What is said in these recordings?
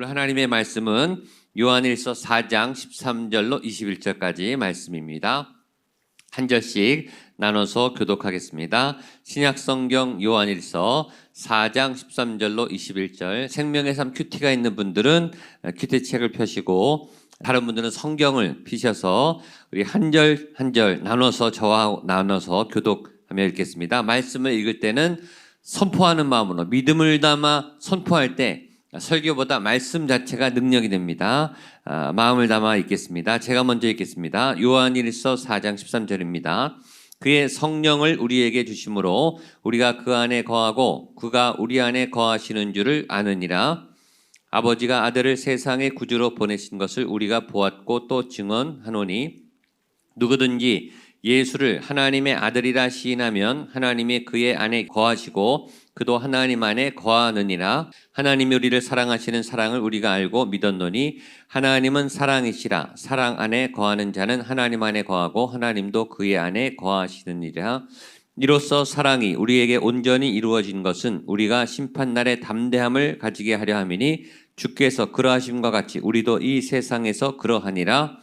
오늘 하나님의 말씀은 요한일서 4장 13절로 21절까지 말씀입니다. 한 절씩 나눠서 교독하겠습니다. 신약 성경 요한일서 4장 13절로 21절 생명의 삶 큐티가 있는 분들은 큐티 책을 펴시고 다른 분들은 성경을 피셔서 우리 한 절 한 절 나눠서 저와 나눠서 교독하며 읽겠습니다. 말씀을 읽을 때는 선포하는 마음으로 믿음을 담아 선포할 때 설교보다 말씀 자체가 능력이 됩니다. 아, 마음을 담아 읽겠습니다. 제가 먼저 읽겠습니다. 요한일서 4장 13절입니다. 그의 성령을 우리에게 주심으로 우리가 그 안에 거하고 그가 우리 안에 거하시는 줄을 아느니라. 아버지가 아들을 세상의 구주로 보내신 것을 우리가 보았고 또 증언하노니 누구든지 예수를 하나님의 아들이라 시인하면 하나님이 그의 안에 거하시고 그도 하나님 안에 거하느니라. 하나님이 우리를 사랑하시는 사랑을 우리가 알고 믿었노니 하나님은 사랑이시라. 사랑 안에 거하는 자는 하나님 안에 거하고 하나님도 그의 안에 거하시느니라. 이로써 사랑이 우리에게 온전히 이루어진 것은 우리가 심판 날의 담대함을 가지게 하려 함이니 주께서 그러하심과 같이 우리도 이 세상에서 그러하니라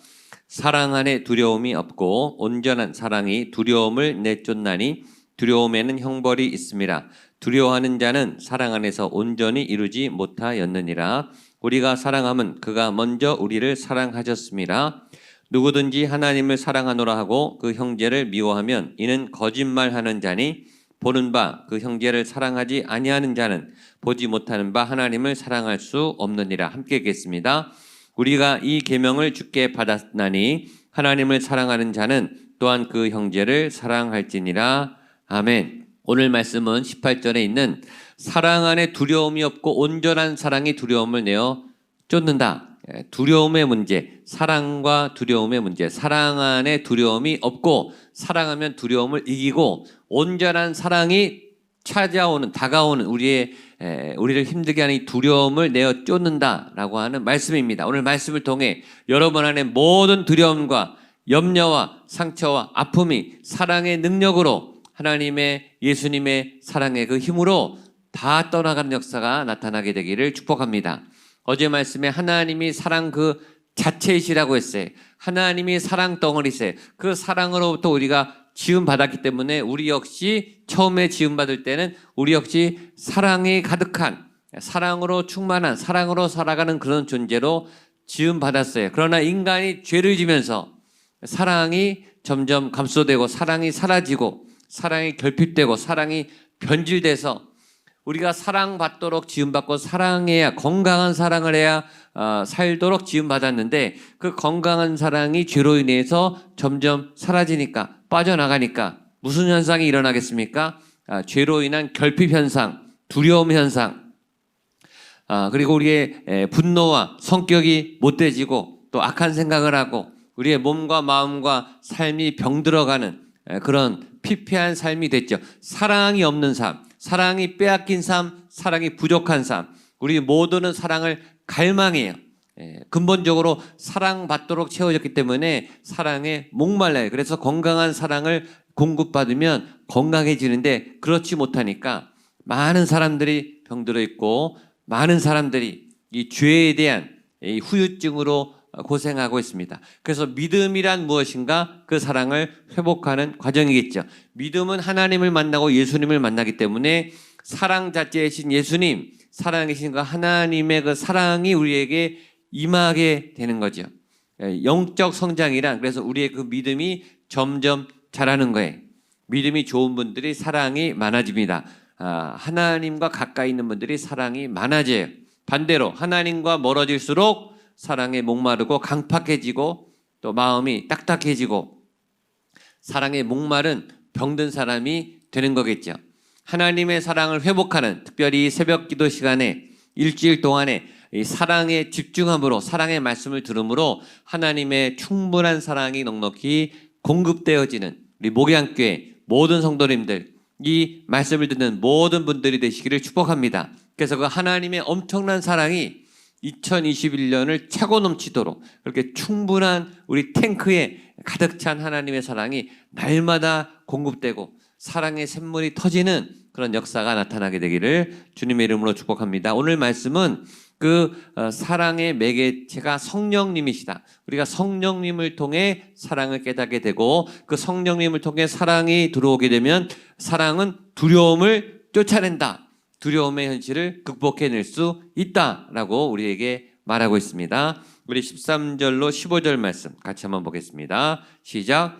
사랑 안에 두려움이 없고 온전한 사랑이 두려움을 내쫓나니 두려움에는 형벌이 있습니다. 두려워하는 자는 사랑 안에서 온전히 이루지 못하였느니라. 우리가 사랑함은 그가 먼저 우리를 사랑하셨습니다. 누구든지 하나님을 사랑하노라 하고 그 형제를 미워하면 이는 거짓말하는 자니 보는 바 그 형제를 사랑하지 아니하는 자는 보지 못하는 바 하나님을 사랑할 수 없느니라. 함께 읽겠습니다. 우리가 이 계명을 주께 받았나니 하나님을 사랑하는 자는 또한 그 형제를 사랑할지니라. 아멘. 오늘 말씀은 18절에 있는 사랑 안에 두려움이 없고 온전한 사랑이 두려움을 내어 쫓는다. 예, 두려움의 문제, 사랑과 두려움의 문제. 사랑 안에 두려움이 없고 사랑하면 두려움을 이기고 온전한 사랑이 찾아오는 다가오는 우리의 에, 우리를 힘들게 하는 이 두려움을 내어 쫓는다라고 하는 말씀입니다. 오늘 말씀을 통해 여러분 안에 모든 두려움과 염려와 상처와 아픔이 사랑의 능력으로 하나님의 예수님의 사랑의 그 힘으로 다 떠나가는 역사가 나타나게 되기를 축복합니다. 어제 말씀에 하나님이 사랑 그 자체이시라고 했어요. 하나님이 사랑 덩어리세요. 그 사랑으로부터 우리가 지음 받았기 때문에 우리 역시 처음에 지음 받을 때는 우리 역시 사랑이 가득한 사랑으로 충만한 사랑으로 살아가는 그런 존재로 지음 받았어요. 그러나 인간이 죄를 지면서 사랑이 점점 감소되고 사랑이 사라지고 사랑이 결핍되고 사랑이 변질돼서 우리가 사랑받도록 지음받고 사랑해야 건강한 사랑을 해야 어, 살도록 지음받았는데 그 건강한 사랑이 죄로 인해서 점점 사라지니까 빠져나가니까 무슨 현상이 일어나겠습니까? 아, 죄로 인한 결핍 현상, 두려움 현상, 아, 그리고 우리의 에, 분노와 성격이 못돼지고 또 악한 생각을 하고 우리의 몸과 마음과 삶이 병들어가는 에, 그런 피폐한 삶이 됐죠. 사랑이 없는 삶, 사랑이 빼앗긴 삶, 사랑이 부족한 삶. 우리 모두는 사랑을 갈망해요. 예, 근본적으로 사랑받도록 채워졌기 때문에 사랑에 목말라요. 그래서 건강한 사랑을 공급받으면 건강해지는데 그렇지 못하니까 많은 사람들이 병들어 있고 많은 사람들이 이 죄에 대한 이 후유증으로 고생하고 있습니다. 그래서 믿음이란 무엇인가 그 사랑을 회복하는 과정이겠죠. 믿음은 하나님을 만나고 예수님을 만나기 때문에 사랑 자체이신 예수님, 사랑이신 그 하나님의 그 사랑이 우리에게 임하게 되는 거죠. 예, 영적 성장이란 그래서 우리의 그 믿음이 점점 자라는 거예요. 믿음이 좋은 분들이 사랑이 많아집니다. 아, 하나님과 가까이 있는 분들이 사랑이 많아져요. 반대로 하나님과 멀어질수록 사랑에 목마르고 강팍해지고 또 마음이 딱딱해지고 사랑에 목마른 병든 사람이 되는 거겠죠. 하나님의 사랑을 회복하는 특별히 새벽 기도 시간에 일주일 동안에 이 사랑에 집중함으로 사랑의 말씀을 들음으로 하나님의 충분한 사랑이 넉넉히 공급되어지는 우리 목양교회 모든 성도님들 이 말씀을 듣는 모든 분들이 되시기를 축복합니다. 그래서 그 하나님의 엄청난 사랑이 2021년을 차고 넘치도록 그렇게 충분한 우리 탱크에 가득 찬 하나님의 사랑이 날마다 공급되고 사랑의 샘물이 터지는 그런 역사가 나타나게 되기를 주님의 이름으로 축복합니다. 오늘 말씀은 그 어, 사랑의 매개체가 성령님이시다. 우리가 성령님을 통해 사랑을 깨닫게 되고 그 성령님을 통해 사랑이 들어오게 되면 사랑은 두려움을 쫓아낸다. 두려움의 현실을 극복해낼 수 있다라고 우리에게 말하고 있습니다. 우리 13절로 15절 말씀 같이 한번 보겠습니다. 시작.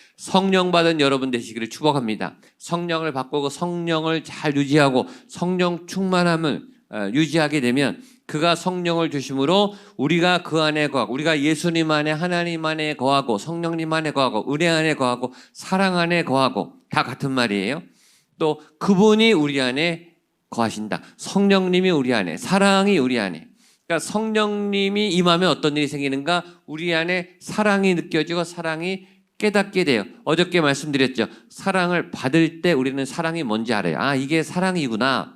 성령 받은 여러분 되시기를 축복합니다. 성령을 그 성령을 잘 유지하고 성령 충만함을 어, 유지하게 되면 그가 성령을 주심으로 우리가 그 안에 거하고 우리가 예수님 안에 하나님 안에 거하고 성령님 안에 거하고 은혜 안에 거하고 사랑 안에 거하고 다 같은 말이에요. 또 그분이 우리 안에 거하신다. 성령님이 우리 안에 사랑이 우리 안에 그러니까 성령님이 임하면 어떤 일이 생기는가? 우리 안에 사랑이 느껴지고 사랑이 깨닫게 돼요. 어저께 말씀드렸죠. 사랑을 받을 때 우리는 사랑이 뭔지 알아요. 아, 이게 사랑이구나.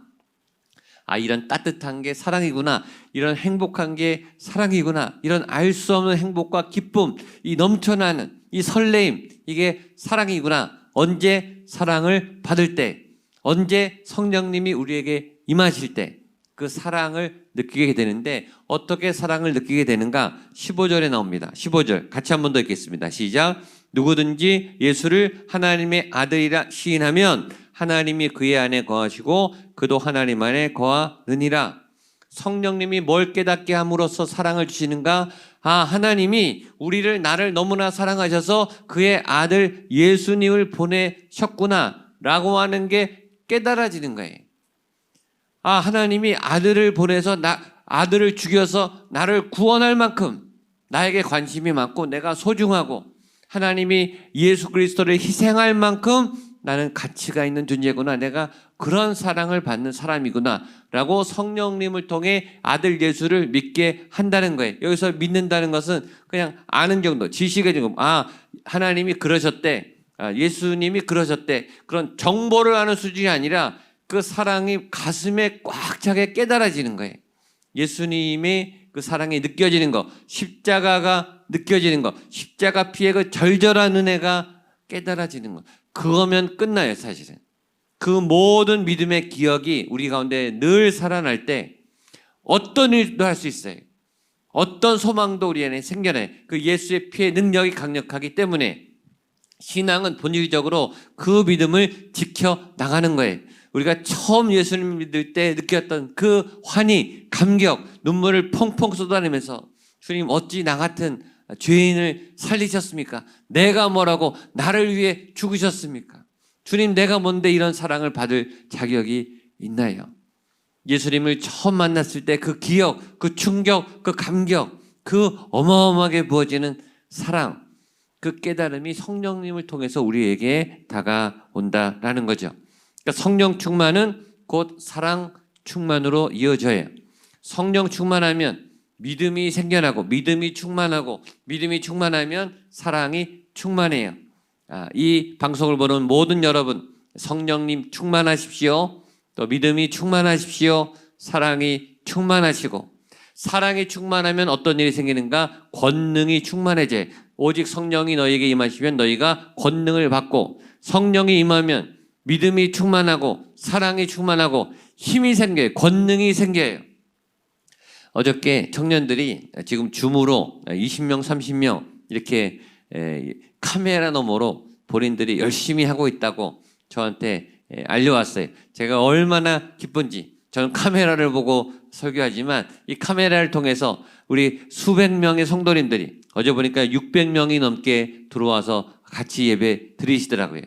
아, 이런 따뜻한 게 사랑이구나. 이런 행복한 게 사랑이구나. 이런 알 수 없는 행복과 기쁨, 이 넘쳐나는 이 설레임, 이게 사랑이구나. 언제 사랑을 받을 때, 언제 성령님이 우리에게 임하실 때, 그 사랑을 느끼게 되는데 어떻게 사랑을 느끼게 되는가? 15절에 나옵니다. 15절 같이 한 번 더 읽겠습니다. 시작. 누구든지 예수를 하나님의 아들이라 시인하면 하나님이 그의 안에 거하시고 그도 하나님 안에 거하느니라. 성령님이 뭘 깨닫게 함으로써 사랑을 주시는가? 아, 하나님이 우리를 나를 너무나 사랑하셔서 그의 아들 예수님을 보내셨구나. 라고 하는 게 깨달아지는 거예요. 아, 하나님이 아들을 보내서 나, 아들을 죽여서 나를 구원할 만큼 나에게 관심이 많고 내가 소중하고 하나님이 예수 그리스도를 희생할 만큼 나는 가치가 있는 존재구나. 내가 그런 사랑을 받는 사람이구나. 라고 성령님을 통해 아들 예수를 믿게 한다는 거예요. 여기서 믿는다는 것은 그냥 아는 정도, 지식의 정도. 아, 하나님이 그러셨대. 아, 예수님이 그러셨대. 그런 정보를 아는 수준이 아니라 그 사랑이 가슴에 꽉 차게 깨달아지는 거예요. 예수님의 그 사랑이 느껴지는 거, 십자가가 느껴지는 거, 십자가 피의 그 절절한 은혜가 깨달아지는 거. 그거면 끝나요, 사실은. 그 모든 믿음의 기억이 우리 가운데 늘 살아날 때 어떤 일도 할 수 있어요. 어떤 소망도 우리 안에 생겨나요. 그 예수의 피의 능력이 강력하기 때문에 신앙은 본질적으로 그 믿음을 지켜 나가는 거예요. 우리가 처음 예수님 믿을 때 느꼈던 그 환희, 감격, 눈물을 펑펑 쏟아내면서 주님 어찌 나 같은 죄인을 살리셨습니까? 내가 뭐라고 나를 위해 죽으셨습니까? 주님 내가 뭔데 이런 사랑을 받을 자격이 있나요? 예수님을 처음 만났을 때 그 기억, 그 충격, 그 감격, 그 어마어마하게 부어지는 사랑, 그 깨달음이 성령님을 통해서 우리에게 다가온다라는 거죠. 그러니까 성령 충만은 곧 사랑 충만으로 이어져요. 성령 충만하면 믿음이 생겨나고 믿음이 충만하고 믿음이 충만하면 사랑이 충만해요. 아, 이 방송을 보는 모든 여러분 성령님 충만하십시오. 또 믿음이 충만하십시오. 사랑이 충만하시고 사랑이 충만하면 어떤 일이 생기는가? 권능이 충만해져. 오직 성령이 너희에게 임하시면 너희가 권능을 받고 성령이 임하면 믿음이 충만하고 사랑이 충만하고 힘이 생겨요. 권능이 생겨요. 어저께 청년들이 지금 줌으로 20명, 30명 이렇게 카메라 너머로 본인들이 열심히 하고 있다고 저한테 알려왔어요. 제가 얼마나 기쁜지 저는 카메라를 보고 설교하지만 이 카메라를 통해서 우리 수백 명의 성도님들이 어제 보니까 600명이 넘게 들어와서 같이 예배 드리시더라고요.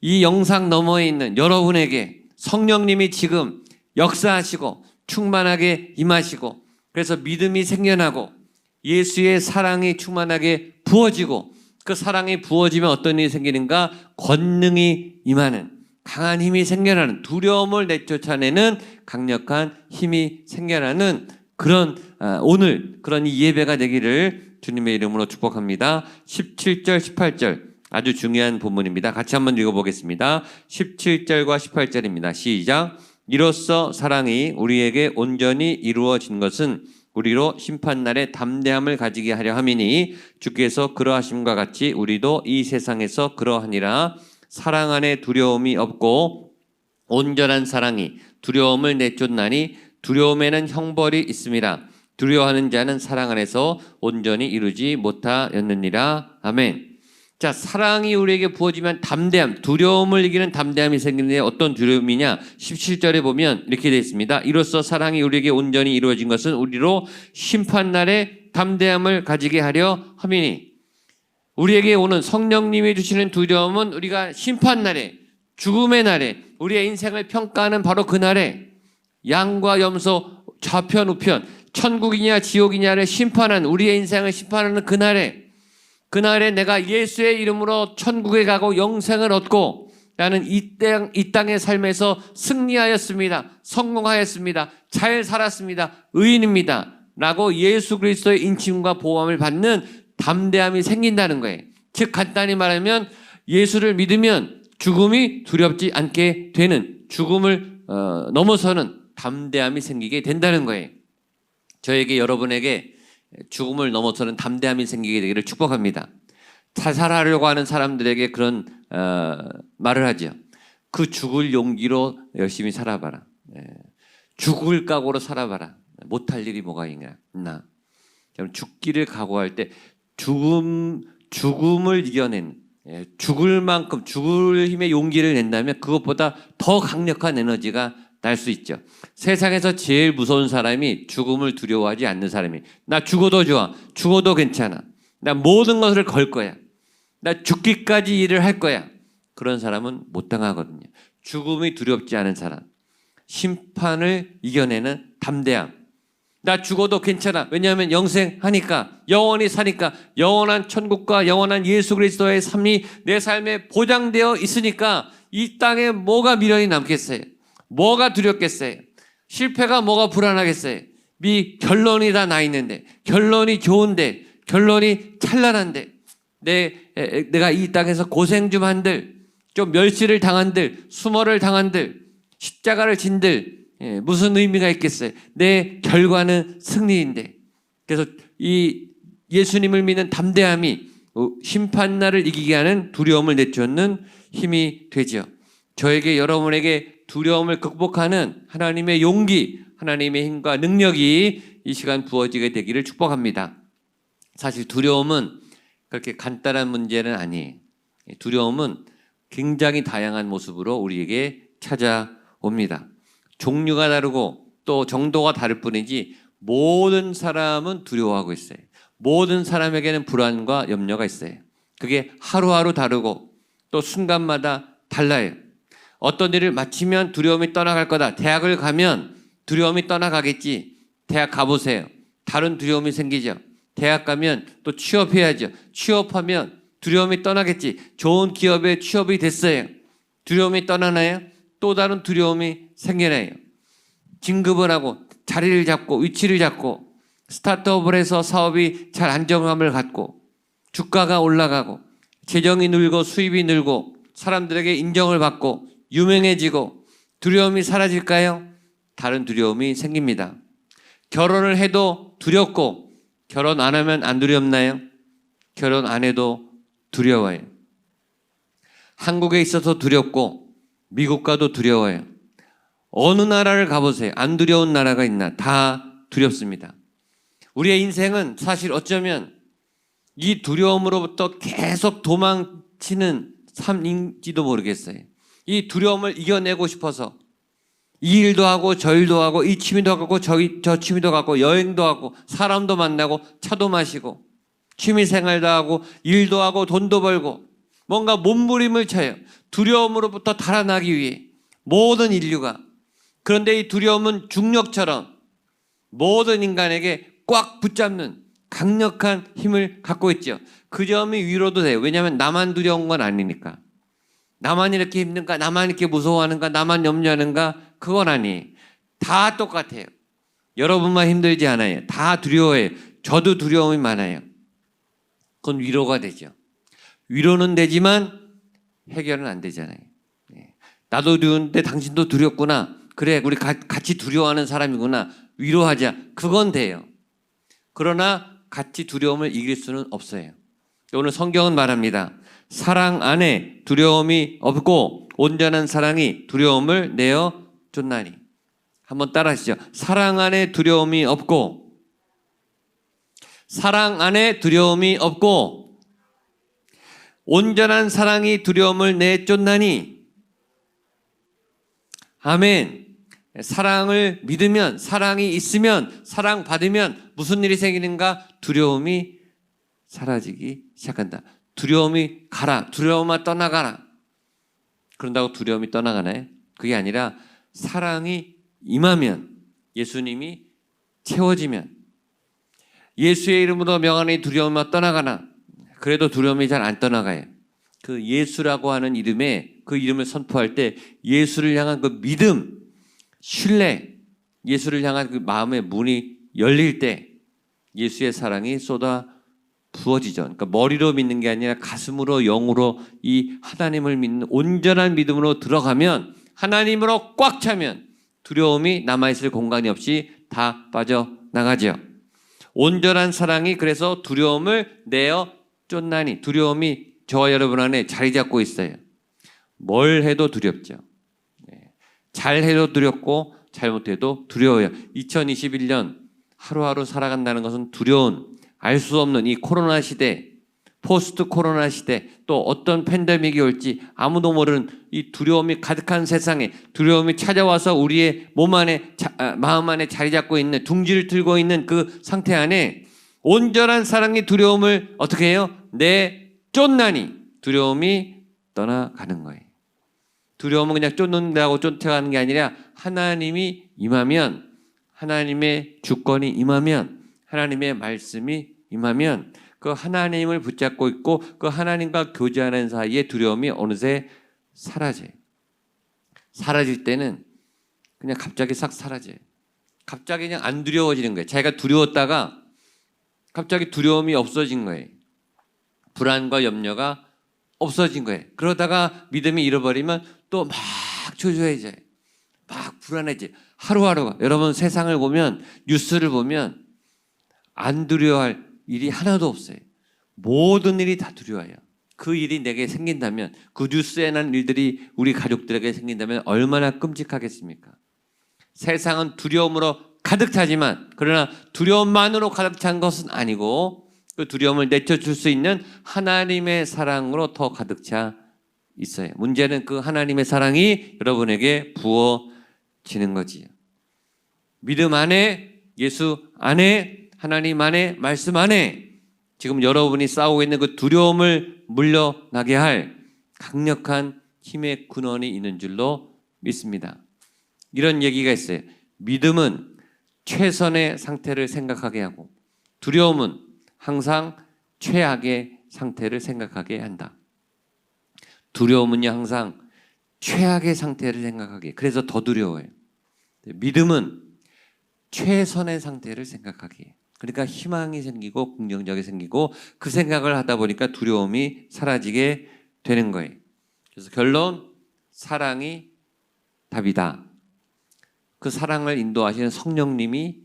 이 영상 너머에 있는 여러분에게 성령님이 지금 역사하시고 충만하게 임하시고 그래서 믿음이 생겨나고 예수의 사랑이 충만하게 부어지고 그 사랑이 부어지면 어떤 일이 생기는가? 권능이 임하는 강한 힘이 생겨나는 두려움을 내쫓아내는 강력한 힘이 생겨나는 그런 아, 오늘 그런 이 예배가 되기를 주님의 이름으로 축복합니다. 17절, 18절 아주 중요한 본문입니다. 같이 한번 읽어보겠습니다. 17절과 18절입니다. 시작. 이로써 사랑이 우리에게 온전히 이루어진 것은 우리로 심판날에 담대함을 가지게 하려 함이니 주께서 그러하심과 같이 우리도 이 세상에서 그러하니라 사랑 안에 두려움이 없고 온전한 사랑이 두려움을 내쫓나니 두려움에는 형벌이 있음이라 두려워하는 자는 사랑 안에서 온전히 이루지 못하였느니라 아멘. 자 사랑이 우리에게 부어지면 담대함 두려움을 이기는 담대함이 생기는데 어떤 두려움이냐 17절에 보면 이렇게 되어 있습니다. 이로써 사랑이 우리에게 온전히 이루어진 것은 우리로 심판날에 담대함을 가지게 하려 함이니 우리에게 오는 성령님이 주시는 두려움은 우리가 심판날에 죽음의 날에 우리의 인생을 평가하는 바로 그 날에 양과 염소 좌편 우편 천국이냐 지옥이냐를 심판한 우리의 인생을 심판하는 그 날에 그날에 내가 예수의 이름으로 천국에 가고 영생을 얻고 나는 이, 땅, 이 땅의 삶에서 승리하였습니다. 성공하였습니다. 잘 살았습니다. 의인입니다. 라고 예수 그리스도의 인침과 보호함을 받는 담대함이 생긴다는 거예요. 즉 간단히 말하면 예수를 믿으면 죽음이 두렵지 않게 되는 죽음을 어, 넘어서는 담대함이 생기게 된다는 거예요. 저에게 여러분에게 죽음을 넘어서는 담대함이 생기게 되기를 축복합니다. 자살하려고 하는 사람들에게 그런 어, 말을 하죠. 그 죽을 용기로 열심히 살아봐라. 예. 죽을 각오로 살아봐라. 못할 일이 뭐가 있냐. 나. 죽기를 각오할 때 죽음 죽음을 이겨낸 예, 죽을 만큼 죽을 힘의 용기를 낸다면 그것보다 더 강력한 에너지가 날 수 있죠. 세상에서 제일 무서운 사람이 죽음을 두려워하지 않는 사람이. 나 죽어도 좋아. 죽어도 괜찮아. 나 모든 것을 걸 거야. 나 죽기까지 일을 할 거야. 그런 사람은 못 당하거든요. 죽음이 두렵지 않은 사람. 심판을 이겨내는 담대함. 나 죽어도 괜찮아. 왜냐하면 영생하니까, 영원히 사니까, 영원한 천국과 영원한 예수 그리스도의 삶이 내 삶에 보장되어 있으니까 이 땅에 뭐가 미련이 남겠어요? 뭐가 두렵겠어요? 실패가 뭐가 불안하겠어요? 미 결론이 다 나 있는데, 결론이 좋은데, 결론이 찬란한데, 내, 에, 내가 이 땅에서 고생 좀 한들, 좀 멸시를 당한들, 수모를 당한들, 십자가를 진들, 예, 무슨 의미가 있겠어요? 내 결과는 승리인데. 그래서 이 예수님을 믿는 담대함이 어, 심판날을 이기게 하는 두려움을 내쫓는 힘이 되죠. 저에게 여러분에게 두려움을 극복하는 하나님의 용기, 하나님의 힘과 능력이 이 시간 부어지게 되기를 축복합니다. 사실 두려움은 그렇게 간단한 문제는 아니에요. 두려움은 굉장히 다양한 모습으로 우리에게 찾아옵니다. 종류가 다르고 또 정도가 다를 뿐이지 모든 사람은 두려워하고 있어요. 모든 사람에게는 불안과 염려가 있어요. 그게 하루하루 다르고 또 순간마다 달라요. 어떤 일을 마치면 두려움이 떠나갈 거다. 대학을 가면 두려움이 떠나가겠지. 대학 가보세요. 다른 두려움이 생기죠. 대학 가면 또 취업해야죠. 취업하면 두려움이 떠나겠지. 좋은 기업에 취업이 됐어요. 두려움이 떠나나요? 또 다른 두려움이 생겨나요. 진급을 하고 자리를 잡고 위치를 잡고 스타트업을 해서 사업이 잘 안정감을 갖고 주가가 올라가고 재정이 늘고 수입이 늘고 사람들에게 인정을 받고 유명해지고 두려움이 사라질까요? 다른 두려움이 생깁니다. 결혼을 해도 두렵고 결혼 안 하면 안 두렵나요? 결혼 안 해도 두려워요. 한국에 있어서 두렵고 미국 가도 두려워요. 어느 나라를 가보세요. 안 두려운 나라가 있나? 다 두렵습니다. 우리의 인생은 사실 어쩌면 이 두려움으로부터 계속 도망치는 삶인지도 모르겠어요. 이 두려움을 이겨내고 싶어서 이 일도 하고 저 일도 하고 이 취미도 하고 저, 저 취미도 하고 여행도 하고 사람도 만나고 차도 마시고 취미 생활도 하고 일도 하고 돈도 벌고 뭔가 몸부림을 쳐요. 두려움으로부터 달아나기 위해 모든 인류가 그런데 이 두려움은 중력처럼 모든 인간에게 꽉 붙잡는 강력한 힘을 갖고 있죠. 그 점이 위로도 돼요. 왜냐하면 나만 두려운 건 아니니까. 나만 이렇게 힘든가, 나만 이렇게 무서워하는가, 나만 염려하는가, 그건 아니. 다 똑같아요. 여러분만 힘들지 않아요. 다 두려워해요. 저도 두려움이 많아요. 그건 위로가 되죠. 위로는 되지만 해결은 안 되잖아요. 예. 나도 두려운데 당신도 두렵구나. 그래, 우리 가- 같이 두려워하는 사람이구나. 위로하자. 그건 돼요. 그러나 같이 두려움을 이길 수는 없어요. 오늘 성경은 말합니다. 사랑 안에 두려움이 없고 온전한 사랑이 두려움을 내어 쫓나니. 한번 따라 하시죠. 사랑 안에 두려움이 없고 사랑 안에 두려움이 없고 온전한 사랑이 두려움을 내쫓나니 아멘. 사랑을 믿으면 사랑이 있으면 사랑 받으면 무슨 일이 생기는가? 두려움이 사라지기 시작한다. 두려움이 가라. 두려움아 떠나가라. 그런다고 두려움이 떠나가나요? 그게 아니라 사랑이 임하면 예수님이 채워지면 예수의 이름으로 명하니 두려움이 떠나가나 그래도 두려움이 잘 안 떠나가요. 그 예수라고 하는 이름에 그 이름을 선포할 때 예수를 향한 그 믿음, 신뢰, 예수를 향한 그 마음의 문이 열릴 때 예수의 사랑이 쏟아 부어지죠. 그러니까 머리로 믿는 게 아니라 가슴으로 영으로 이 하나님을 믿는 온전한 믿음으로 들어가면 하나님으로 꽉 차면 두려움이 남아있을 공간이 없이 다 빠져나가죠. 온전한 사랑이 그래서 두려움을 내어 쫓나니 두려움이 저와 여러분 안에 자리 잡고 있어요. 뭘 해도 두렵죠. 네. 잘 해도 두렵고 잘못해도 두려워요. 2021년 하루하루 살아간다는 것은 두려운 알 수 없는 이 코로나 시대, 포스트 코로나 시대, 또 어떤 팬데믹이 올지 아무도 모르는 이 두려움이 가득한 세상에 두려움이 찾아와서 우리의 몸 안에, 자, 아, 마음 안에 자리 잡고 있는 둥지를 들고 있는 그 상태 안에 온전한 사랑이 두려움을 어떻게 해요? 내 쫓나니 두려움이 떠나가는 거예요. 두려움은 그냥 쫓는다고 쫓아가는 게 아니라 하나님이 임하면 하나님의 주권이 임하면 하나님의 말씀이 임하면 그 하나님을 붙잡고 있고 그 하나님과 교제하는 사이에 두려움이 어느새 사라져요. 사라질 때는 그냥 갑자기 싹 사라져요. 갑자기 그냥 안 두려워지는 거예요. 자기가 두려웠다가 갑자기 두려움이 없어진 거예요. 불안과 염려가 없어진 거예요. 그러다가 믿음이 잃어버리면 또 막 초조해져요. 막 불안해져요. 하루하루가. 여러분 세상을 보면 뉴스를 보면 안 두려워할 일이 하나도 없어요. 모든 일이 다 두려워요. 그 일이 내게 생긴다면 그 뉴스에 난 일들이 우리 가족들에게 생긴다면 얼마나 끔찍하겠습니까? 세상은 두려움으로 가득 차지만 그러나 두려움만으로 가득 찬 것은 아니고 그 두려움을 내쳐줄 수 있는 하나님의 사랑으로 더 가득 차 있어요. 문제는 그 하나님의 사랑이 여러분에게 부어지는 거지요. 믿음 안에 예수 안에 하나님 안에 말씀 안에 지금 여러분이 싸우고 있는 그 두려움을 물려나게 할 강력한 힘의 근원이 있는 줄로 믿습니다. 이런 얘기가 있어요. 믿음은 최선의 상태를 생각하게 하고 두려움은 항상 최악의 상태를 생각하게 한다. 두려움은요 항상 최악의 상태를 생각하게. 그래서 더 두려워요. 믿음은 최선의 상태를 생각하게. 해요. 그러니까 희망이 생기고 긍정적이 생기고 그 생각을 하다 보니까 두려움이 사라지게 되는 거예요. 그래서 결론 사랑이 답이다. 그 사랑을 인도하시는 성령님이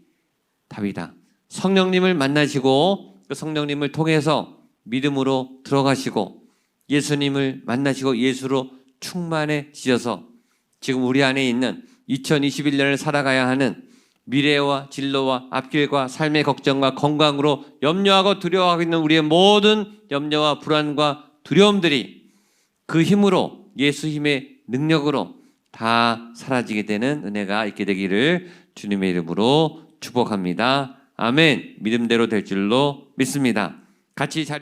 답이다. 성령님을 만나시고 그 성령님을 통해서 믿음으로 들어가시고 예수님을 만나시고 예수로 충만해지셔서 지금 우리 안에 있는 2021년을 살아가야 하는 미래와 진로와 앞길과 삶의 걱정과 건강으로 염려하고 두려워하고 있는 우리의 모든 염려와 불안과 두려움들이 그 힘으로 예수 힘의 능력으로 다 사라지게 되는 은혜가 있게 되기를 주님의 이름으로 축복합니다. 아멘. 믿음대로 될 줄로 믿습니다. 같이 자리